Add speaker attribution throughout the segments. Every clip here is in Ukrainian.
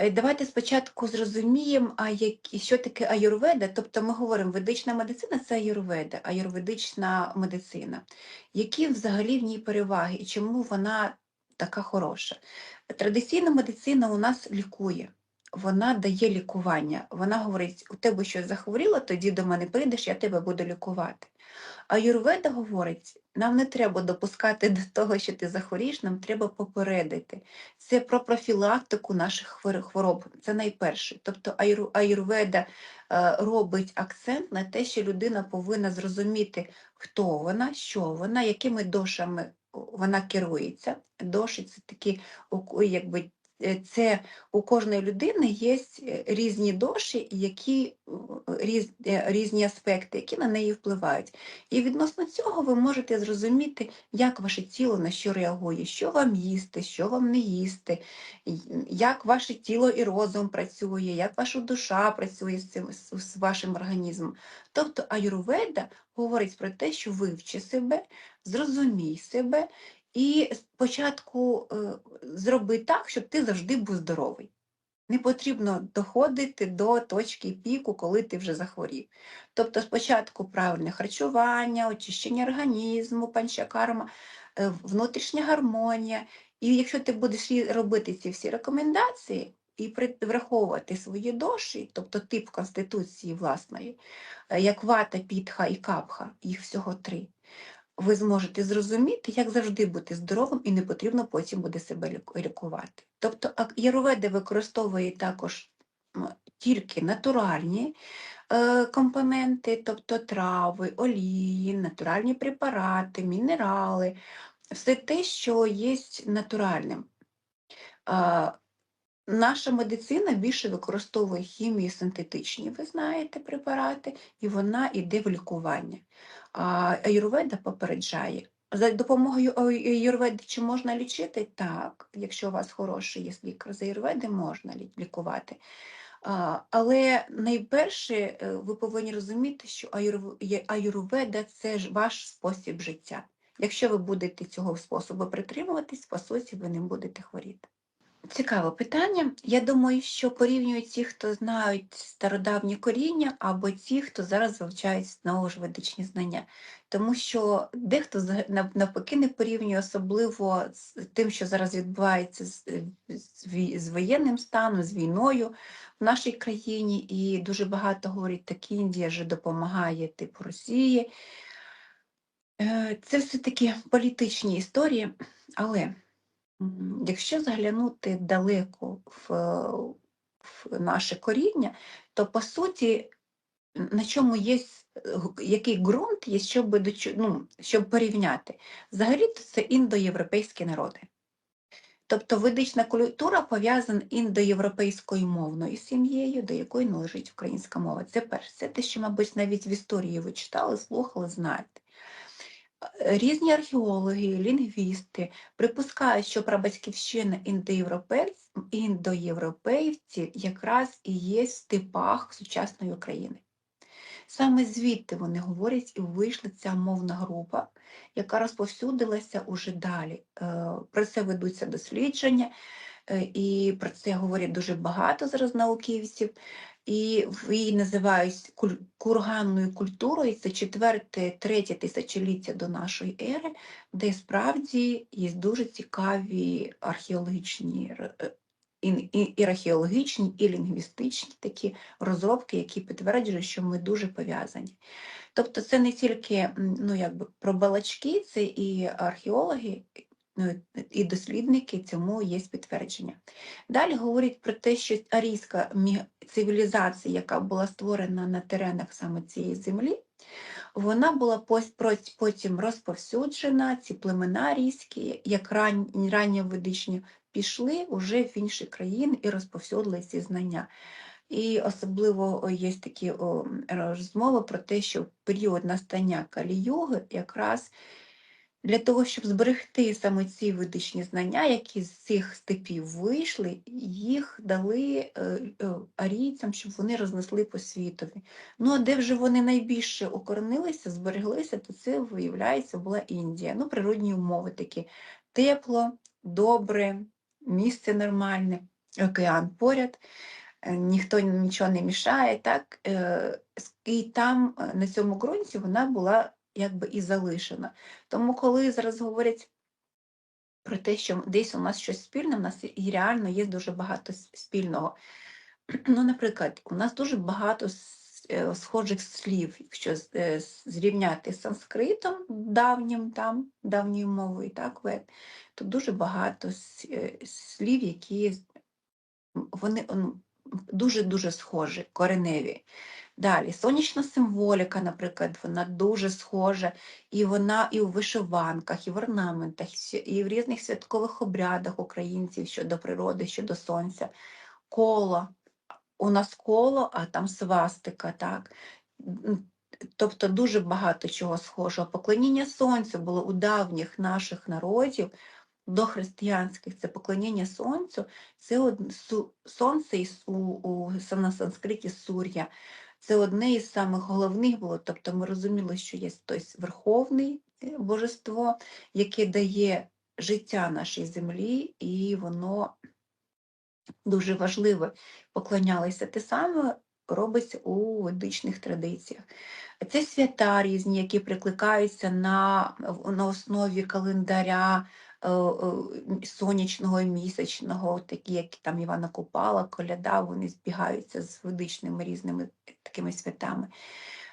Speaker 1: Е, Давайте спочатку зрозуміємо, а як, що таке аюрведа. Тобто ми говоримо, ведична медицина це аюрведа, аюрведична медицина. Які взагалі в ній переваги і чому вона така хороша? Традиційна медицина у нас лікує, вона дає лікування. Вона говорить, у тебе щось захворіло, тоді до мене прийдеш, я тебе буду лікувати. А Юрведа говорить, нам не треба допускати до того, що ти захворієш, нам треба попередити. Це про профілактику наших хвороб. Це найперше. Тобто аюр- аюрведа е, робить акцент на те, що людина повинна зрозуміти, хто вона, що вона, якими дошами вона керується. Доші це такі, якби. Е, Це у кожної людини є різні доші, які е, різ, е, різні аспекти, які на неї впливають. І відносно цього ви можете зрозуміти, як ваше тіло на що реагує, що вам їсти, що вам не їсти, як ваше тіло і розум працює, як ваша душа працює з цим з вашим організмом. Тобто аюрведа говорить про те, що вивчи себе, зрозумій себе і спочатку е, зроби так, щоб ти завжди був здоровий. Не потрібно доходити до точки піку, коли ти вже захворів. Тобто спочатку правильне харчування, очищення організму, панчакарма, е, внутрішня гармонія. І якщо ти будеш робити ці всі рекомендації і враховувати свої доші, тобто тип конституції власної, е, як вата, пітха і капха, їх всього три, ви зможете зрозуміти, як завжди бути здоровим і не потрібно потім буде себе лікувати. Тобто ак- використовує також тільки натуральні е, компоненти, тобто трави, олії, натуральні препарати, мінерали, все те, що є натуральним. Наша медицина більше використовує хімію синтетичні, ви знаєте, препарати, і вона йде в лікування. Аюрведа попереджає. За допомогою аю- аюрведи чи можна лічити? Так, якщо у вас хороший є лікар з аюрведи, можна лікувати. Але найперше е, ви повинні розуміти, що аюрв- аюрведа це ж ваш спосіб життя. Якщо ви будете цього способу притримуватись, по суті, ви не будете хворіти. Цікаве питання. Я думаю, що порівнюють ті, хто знають стародавні коріння, або ті, хто зараз вивчають знову ж ведичні знання. Тому що дехто навпаки не порівнює особливо з тим, що зараз відбувається з, воєнним станом, з війною в нашій країні, і дуже багато говорять, так Індія же допомагає типу Росії. Е, Це все-таки політичні історії, але Якщо заглянути далеко в, в наше коріння, то по суті, на чому є який ґрунт є, щоб, ну, щоб порівняти? Взагалі це індоєвропейські народи. Тобто ведична культура пов'язана індоєвропейською мовною сім'єю, до якої належить українська мова. Це перше. Це те, що, мабуть, навіть в історії ви читали, слухали, знаєте. Е, Різні археологи, лінгвісти припускають, що прабатьківщина індоєвропейців якраз і є в степах сучасної України. Саме звідти вони говорять і вийшла ця мовна група, яка розповсюдилася уже далі. Е, Про це ведуться дослідження, е, і про це говорять дуже багато зараз науковців. І її називають курганною культурою. Це четверте, третє тисячоліття до нашої ери, де справді є дуже цікаві археологічні е, і, археологічні, і лінгвістичні такі розробки, які підтверджують, що ми дуже пов'язані. Тобто це не тільки ну, якби, про балачки, це і археологи, і дослідники цьому є підтвердження. Далі говорять про те, що арійська цивілізація, яка була створена на теренах саме цієї землі, вона була потім розповсюджена, ці племена арійські, як ран, ранньоведичні, пішли вже в інші країни і розповсюдили ці знання. І особливо є такі розмови про те, що в період настання Калі-юги якраз для того, щоб зберегти саме ці ведичні знання, які з цих степів вийшли, їх дали е, е, арійцям, щоб вони рознесли по світові. Ну, а де вже вони найбільше укоренилися, збереглися, то це, виявляється, була Індія. Ну, природні умови такі тепло, добре, місце нормальне. океан поряд, е, ніхто нічого не мішає, так? І там на цьому ґрунті вона була якби і залишена. Тому, коли зараз говорять про те, що десь у нас щось спільне, у нас і реально є дуже багато спільного. Ну, наприклад, у нас дуже багато е, схожих слів, якщо е, зрівняти з санскритом давнім там, давньою мовою, так, то дуже багато е, слів, які вони дуже-дуже схожі, кореневі. Далі, сонячна символіка, наприклад, вона дуже схожа, і вона і у вишиванках, і в орнаментах, і в різних святкових обрядах українців щодо природи, щодо сонця. Коло. У нас коло, а там свастика, так. Тобто дуже багато чого схожого. Поклоніння сонцю було у давніх наших народів, дохристиянських, це поклоніння сонцю, це сонце у, у, на санскриті сур'я. Це одне із самих головних було. Тобто ми розуміли, що є той верховний е, божество, яке дає життя нашій землі, і воно дуже важливе. Поклонялися. Те саме робиться у ведичних традиціях. Це свята різні, які прикликаються на, на основі календаря сонячного і місячного, такі, як там Івана Купала, Коляда, вони збігаються з ведичними різними такими святами.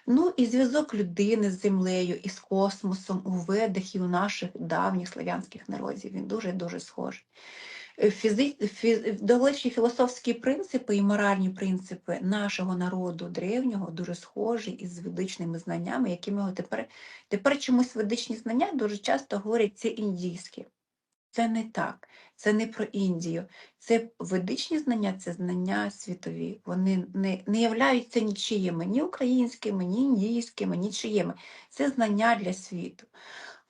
Speaker 1: Ну і зв'язок людини з землею і з космосом у ведах і у наших давніх слав'янських народів, він дуже-дуже схожий. Е, Фізи... фі- Далечі філософські принципи і моральні принципи нашого народу древнього дуже схожі із ведичними знаннями, якими тепер, тепер чомусь ведичні знання дуже часто говорять це індійські. Це не так, це не про Індію. Це ведичні знання, це знання світові. Вони не, не являються нічиїми, ні українськими, ні індійськими, нічиїми. Це знання для світу.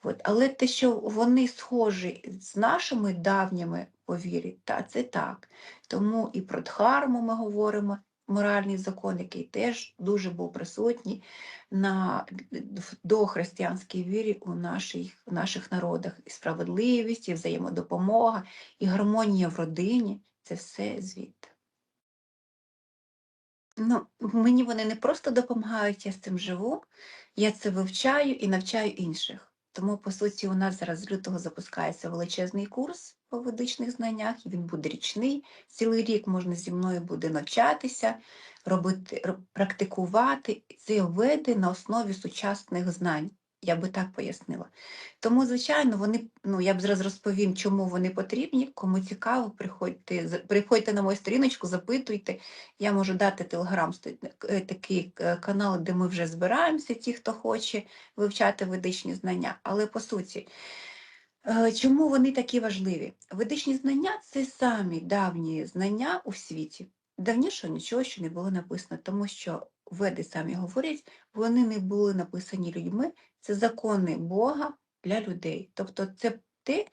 Speaker 1: От. Але те, що вони схожі з нашими давніми повір'я, та це так. Тому і про Дхарму ми говоримо, моральний закон, який теж дуже був присутній на дохристиянській вірі у наших, в наших народах. І справедливість, і взаємодопомога, і гармонія в родині це все звідти. Ну, мені вони не просто допомагають, я з цим живу, я це вивчаю і навчаю інших. Тому, по суті, у нас зараз з лютого запускається величезний курс по ведичних знаннях, і він буде річний. Цілий рік можна зі мною буде навчатися, робити, практикувати це веди на основі сучасних знань. Я би так пояснила. Тому, звичайно, вони, ну я б зараз розповім, чому вони потрібні. Кому цікаво, приходьте, приходьте на мою сторіночку, запитуйте. Я можу дати телеграм е, такий е, канал, де ми вже збираємося, ті, хто хоче вивчати ведичні знання. Але по суті, чому вони такі важливі? Ведичні знання це самі давні знання у світі. Давніше нічого ще не було написано, тому що веди самі говорять, вони не були написані людьми, це закони Бога для людей. Тобто це те,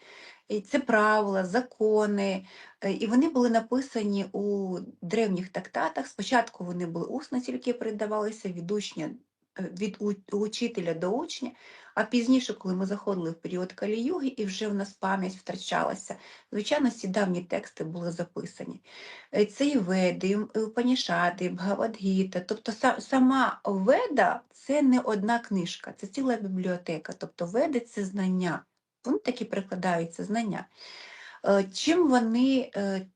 Speaker 1: це правила, закони, е, і вони були написані у древніх трактатах. Спочатку вони були усно тільки передавалися від учня, е, від учителя до учня, а пізніше, коли ми заходили в період Калі-юги, і вже в нас пам'ять втрачалася, звичайно, ці давні тексти були записані. Е, Це і Веди, і Упанішади, і Бхагавадгіта. Тобто сама Веда це не одна книжка, це ціла бібліотека. Тобто Веди це знання. Вони такі прикладаються знання. Е, Чим вони е,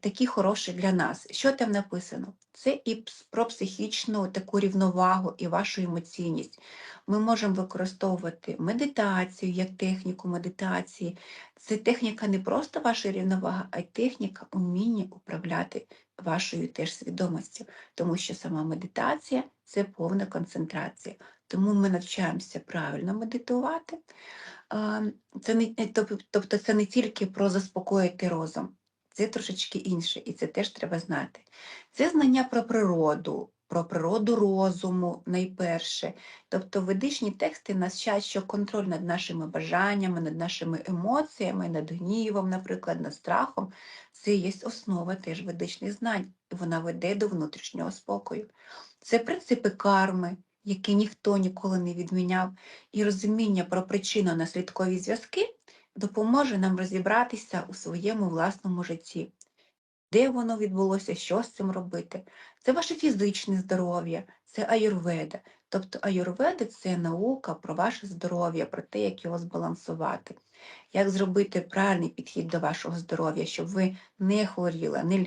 Speaker 1: такі хороші для нас? Що там написано? Це і про психічну таку рівновагу і вашу емоційність. Ми можемо використовувати медитацію як техніку медитації. Це техніка не просто вашої рівноваги, а й техніка уміння управляти вашою теж свідомістю, тому що сама медитація це повна концентрація. Тому ми навчаємося правильно медитувати. Це не, е, тобто це не тільки про заспокоїти розум, це трошечки інше, і це теж треба знати. Це знання про природу, про природу розуму найперше. Тобто ведичні тексти нас що контроль над нашими бажаннями, над нашими емоціями, над гнівом, наприклад, над страхом, це є основа теж ведичних знань, і вона веде до внутрішнього спокою. Це принципи карми, які ніхто ніколи не відміняв, і розуміння про причинно-наслідкові зв'язки допоможе нам розібратися у своєму власному житті. де воно відбулося, що з цим робити. Це ваше фізичне здоров'я, це аюрведа. Тобто аюрведа це наука про ваше здоров'я, про те, як його збалансувати, як зробити правильний підхід до вашого здоров'я, щоб ви не хворіли. Не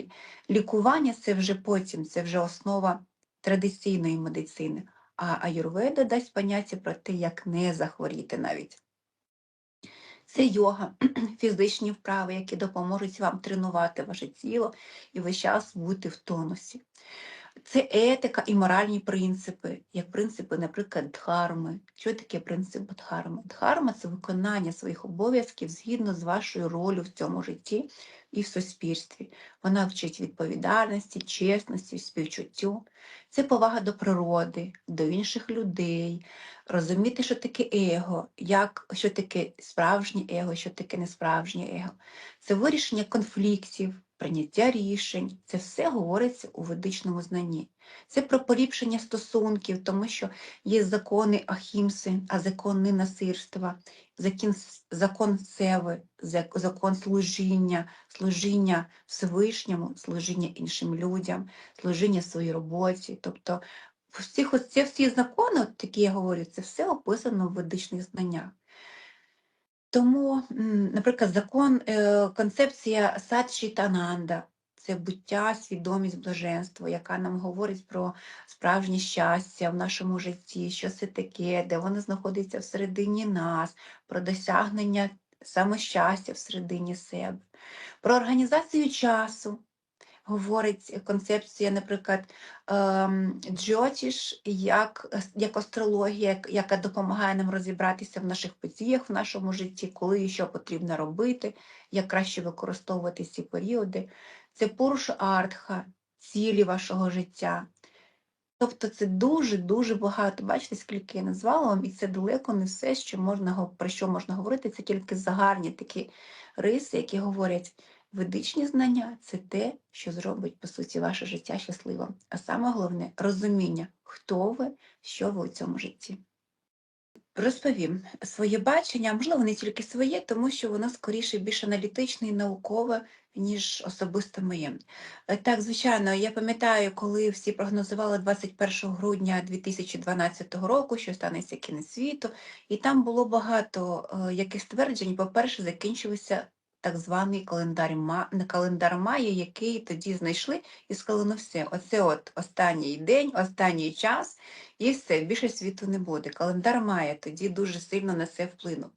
Speaker 1: Лікування це вже потім, це вже основа традиційної медицини. А аюрведа дасть поняття про те, як не захворіти навіть. Це йога, фізичні вправи, які допоможуть вам тренувати ваше тіло і весь час бути в тонусі. Це етика і моральні принципи, як принципи, наприклад, дхарми. Що таке принцип дхарми? Дхарма це виконання своїх обов'язків згідно з вашою ролью в цьому житті і в суспільстві. Вона вчить відповідальності, чесності, співчуттю. Це повага до природи, до інших людей, розуміти, що таке его, як, що таке справжнє его, що таке несправжнє его. Це вирішення конфліктів, прийняття рішень. Це все говориться у ведичному знанні. Це про поліпшення стосунків, тому що є закони Ахімси, а закон ненасильства, закон, закон севи, закон служіння, служіння Всевишньому, служіння іншим людям, служіння своїй роботі. Тобто всіх ось всі закони, такі я говорю, це все описано в ведичних знаннях. Тому, наприклад, закон, е, концепція саджі тананда це буття, свідомість, блаженство, яка нам говорить про справжнє щастя в нашому житті, що це таке, де воно знаходиться всередині нас, про досягнення самощастя всередині себе, про організацію часу. Говорить концепція, наприклад, ем, Джотіш як, як астрологія, яка допомагає нам розібратися в наших подіях в нашому житті, коли і що потрібно робити, як краще використовувати ці періоди. Це Пуруш Артха, цілі вашого життя. Тобто це дуже-дуже багато. Бачите, скільки я назвала вам, і це далеко не все, що можна, про що можна говорити, це тільки загарні такі риси, які говорять, ведичні знання це те, що зробить, по суті, ваше життя щасливим. А саме головне розуміння, хто ви, що ви у цьому житті. Розповім своє бачення, можливо, не тільки своє, тому що воно скоріше більш аналітичне і наукове, ніж особисто моє. Е, Так, звичайно, я пам'ятаю, коли всі прогнозували 21 грудня 2012 року, що станеться кінець світу, і там було багато е, яких стверджень. По-перше, закінчився так званий календар, Ма- календар Майя, який тоді знайшли і сказали, ну все, оце от останній день, останній час, і все, більше світу не буде. Календар Майя тоді дуже сильно на це вплинув.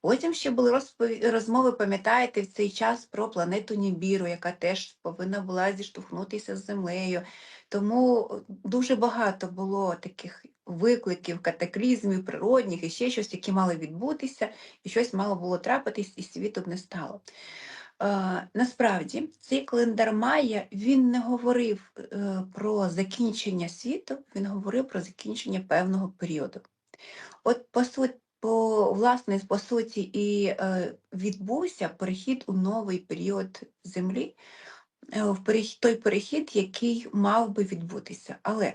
Speaker 1: Потім ще були розпові- розмови, пам'ятаєте, в цей час про планету Нібіру, яка теж повинна була зіштовхнутися з Землею. Тому дуже багато було таких викликів, катаклізмів природних і ще щось, які мали відбутися, і щось мало було трапитись, і світу б не стало. Е, насправді, цей календар Майя, він не говорив е, про закінчення світу, він говорив про закінчення певного періоду. От по суті, по, власне, по суті, і е, відбувся перехід у новий період Землі, е, в перехід, той перехід, який мав би відбутися. Але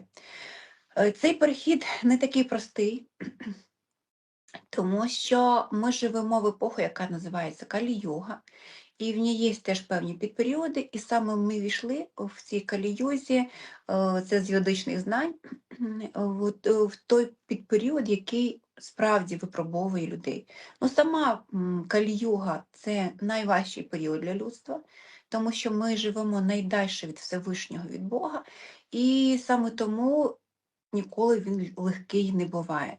Speaker 1: е, цей перехід не такий простий, тому що ми живемо в епоху, яка називається Калі-юга, і в ній є теж певні підперіоди, і саме ми війшли в цій каліюзі, е, це з юридичних знань, в, в той підперіод, який справді випробовує людей. Ну, сама каліюга це найважчий період для людства, тому що ми живемо найдальше від Всевишнього від Бога, і саме тому ніколи він легкий не буває.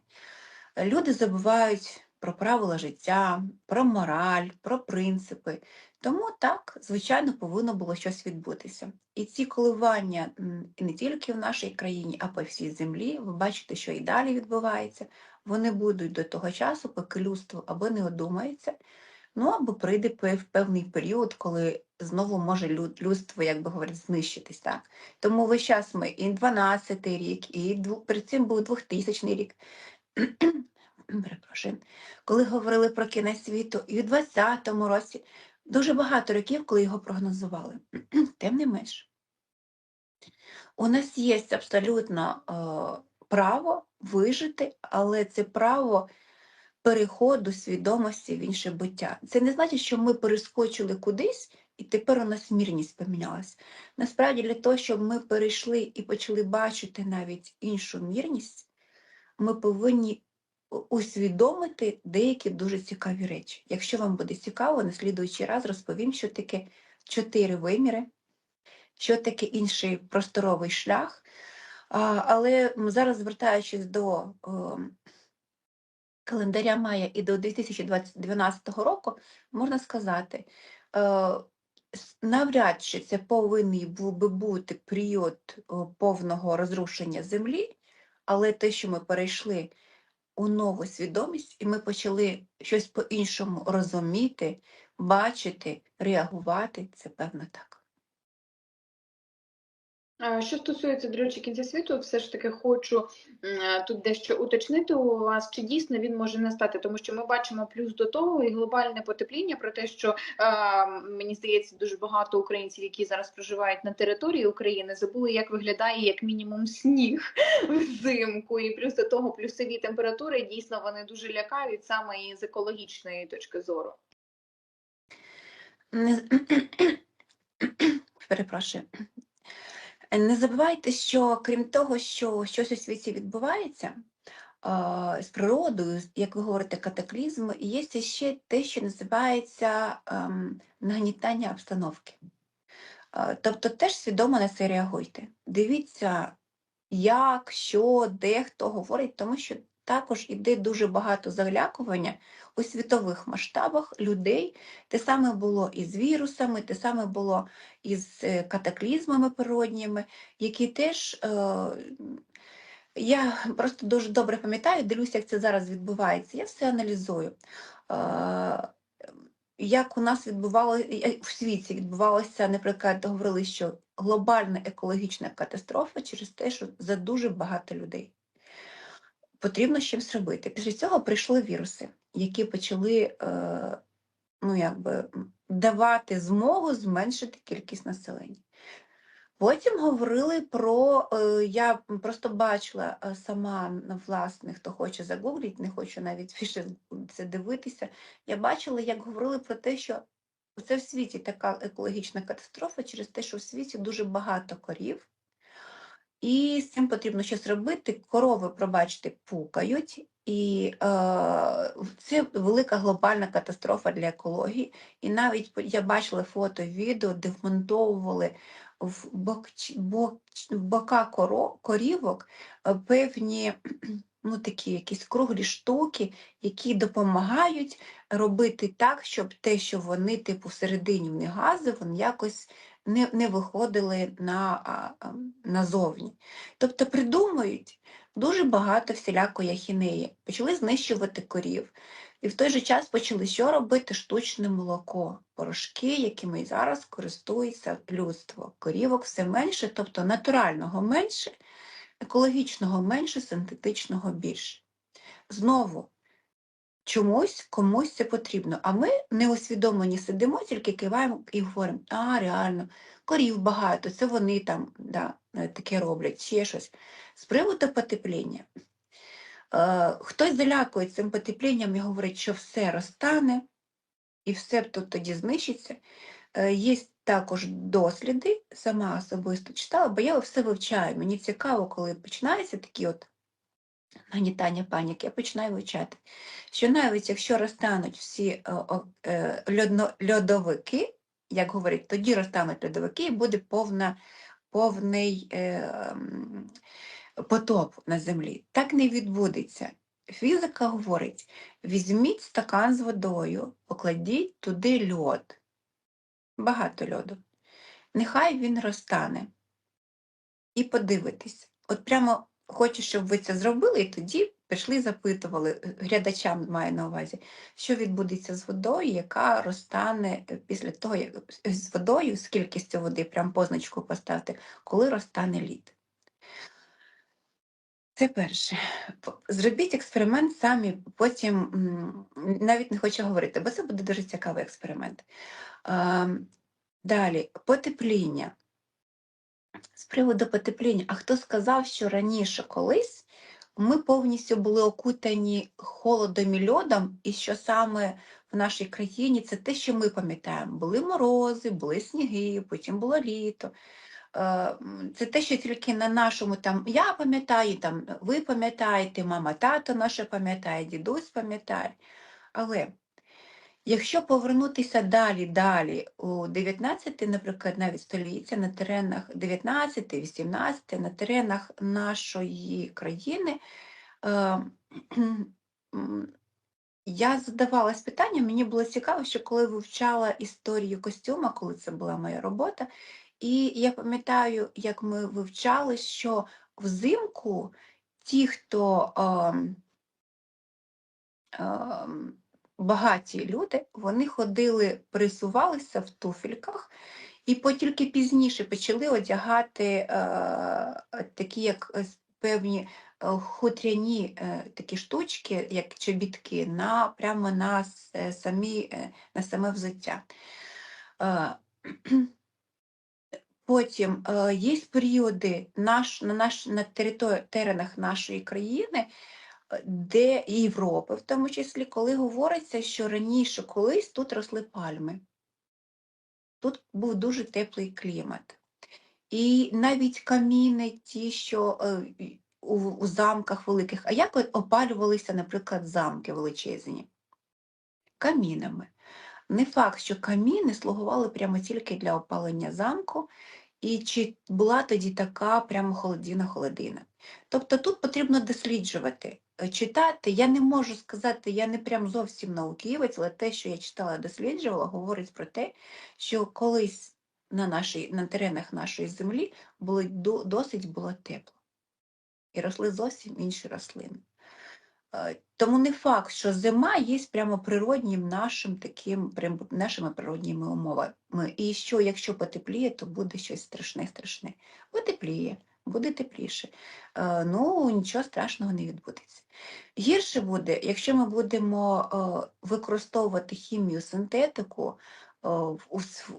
Speaker 1: Люди забувають про правила життя, про мораль, про принципи. Тому так, звичайно, повинно було щось відбутися. І ці коливання не тільки в нашій країні, а по всій землі, ви бачите, що і далі відбувається. Вони будуть до того часу, поки людство або не одумається, ну або прийде пев- певний період, коли знову може люд- людство, як би говорять, знищитись. Так? Тому весь час ми і 12-й рік, і дву- перед цим був 2000 рік. Коли говорили про кінець світу, і у 20-му році дуже багато років, коли його прогнозували. Тим не менш, у нас є абсолютно е, право вижити, але це право переходу свідомості в інше буття. Це не значить, що ми перескочили кудись, і тепер у нас мірність помінялась. Насправді, для того, щоб ми перейшли і почали бачити навіть іншу мірність, ми повинні усвідомити деякі дуже цікаві речі. Якщо вам буде цікаво, на раз розповім, що таке чотири виміри, що таке інший просторовий шлях. Але зараз, звертаючись до календаря Майя і до 2012 року, можна сказати, е, навряд чи це повинен був би бути період повного розрушення землі, але те, що ми перейшли у нову свідомість, і ми почали щось по-іншому розуміти, бачити, реагувати, це певно так.
Speaker 2: Що стосується, до речі, кінця світу, все ж таки хочу тут дещо уточнити у вас, чи дійсно він може настати, тому що ми бачимо плюс до того і глобальне потепління про те, що мені здається, дуже багато українців, які зараз проживають на території України, забули, як виглядає як мінімум сніг взимку, і плюс до того плюсові температури дійсно вони дуже лякають саме і з екологічної точки зору.
Speaker 1: Перепрошую. Не забувайте, що крім того, що щось у світі відбувається з природою, як ви говорите, катаклізм, є ще те, що називається ем, нагнітання обстановки. Тобто теж свідомо на це реагуйте. Дивіться, як, що, де хто говорить, тому що також іде дуже багато залякування у світових масштабах людей. Те саме було і з вірусами, те саме було і з е, катаклізмами природніми, які теж. Е, я просто дуже добре пам'ятаю, дивлюся, як це зараз відбувається. Я все аналізую. Е, як у нас відбувалося в світі відбувалося, наприклад, говорили, що глобальна екологічна катастрофа через те, що за дуже багато людей. Потрібно чимось робити. Після цього прийшли віруси, які почали е, ну, якби, давати змогу зменшити кількість населення. Потім говорили про, е, я просто бачила е, сама на власне, хто хоче загугліть, не хочу навіть більше це дивитися. Я бачила, як говорили про те, що це в світі така екологічна катастрофа через те, що в світі дуже багато корів, і з цим потрібно щось робити. Корови, пробачте, пукають, і е, це велика глобальна катастрофа для екології. І навіть я бачила фото, відео, де вмонтовували в, бок, бок, в бока коро, корівок е, певні ну, такі якісь круглі штуки, які допомагають робити так, щоб те, що вони, типу, всередині в них гази, вони якось не, не виходили на, а, назовні. Тобто придумують дуже багато всілякої ахінеї. Почали знищувати корів. І в той же час почали що робити? Штучне молоко, порошки, якими і зараз користується людство. Корівок все менше, тобто натурального менше, екологічного менше, синтетичного більше. Знову, чомусь комусь це потрібно. А ми неусвідомлені сидимо, тільки киваємо і говоримо, а реально, корів багато, це вони там да, е, таке роблять, ще щось. З приводу потепління. Е, Хтось залякує цим потеплінням і говорить, що все розтане і все тут тоді знищиться. Е, Є також досліди, сама особисто читала, бо я все вивчаю. Мені цікаво, коли починаються такі от нагнітання паніки, я починаю вивчати, що навіть якщо розтануть всі е, е, льодовики, як говорять, тоді розтануть льодовики і буде повна, повний е, потоп на землі. Так не відбудеться. Фізика говорить, візьміть стакан з водою, покладіть туди льод, багато льоду. Нехай він розтане. І подивитись. От прямо хочу, щоб ви це зробили, і тоді пішли, запитували, е, глядачам маю на увазі, що відбудеться з водою, яка розтане е, після того, як з водою, з кількістю води, прям позначку поставте, коли розтане лід. Це перше. Зробіть експеримент самі, потім навіть не хочу говорити, бо це буде дуже цікавий експеримент. Ем, Далі, потепління. З приводу потепління, а хто сказав, що раніше колись ми повністю були окутані холодом і льодом, і що саме в нашій країні це те, що ми пам'ятаємо. Були морози, були сніги, потім було літо. Е, Це те, що тільки на нашому там я пам'ятаю, там ви пам'ятаєте, мама, тато наша пам'ятає, дідусь пам'ятає. Але якщо повернутися далі, далі у 19, наприклад, навіть століття на теренах 19, 18, на теренах нашої країни, е, я задавалась питанням, мені було цікаво, що коли вивчала історію костюма, коли це була моя робота, і я пам'ятаю, як ми вивчали, що взимку ті, хто ем, ем, багаті люди, вони ходили, присувалися в туфельках, і тільки пізніше почали одягати е, такі, як е, певні е, хутряні е, такі штучки, як чобітки, на, прямо на, е, самі, на саме взуття. Е, Потім є періоди наш, на, наш, на теренах нашої країни, де і Європи, в тому числі, коли говориться, що раніше колись тут росли пальми. Тут був дуже теплий клімат. І навіть каміни, ті, що е, у, у замках великих, а як опалювалися, наприклад, замки величезні? Камінами. Не факт, що каміни слугували прямо тільки для опалення замку, і чи була тоді така прямо холодина-холодина. Тобто тут потрібно досліджувати, е, читати. Я не можу сказати, я не прям зовсім науківець, але те, що я читала, досліджувала, говорить про те, що колись на, нашій, на теренах нашої землі було, досить було тепло. І росли зовсім інші рослини. Е, Тому не факт, що зима є прямо природнім нашим таким, нашими природніми умовами. І що, якщо потепліє, то буде щось страшне, страшне. Потепліє, буде тепліше. Е, Ну, нічого страшного не відбудеться. Гірше буде, якщо ми будемо е, використовувати хімію, синтетику е,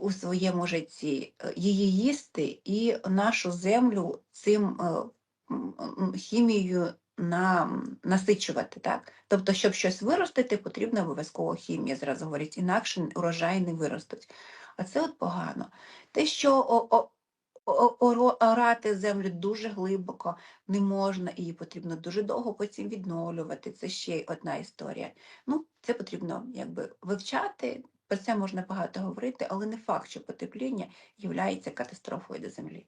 Speaker 1: у, своєму житті, її їсти і нашу землю цим хімією на, насичувати. Так? Тобто, щоб щось виростити, потрібна обов'язково хімія, зразу говорять, інакше урожаї не виростуть. А це от погано. Те, що о, о, орати землю дуже глибоко не можна, її потрібно дуже довго потім відновлювати. Це ще одна історія. Ну, це потрібно якби вивчати. Про це можна багато говорити, але не факт, що потепління є катастрофою до землі.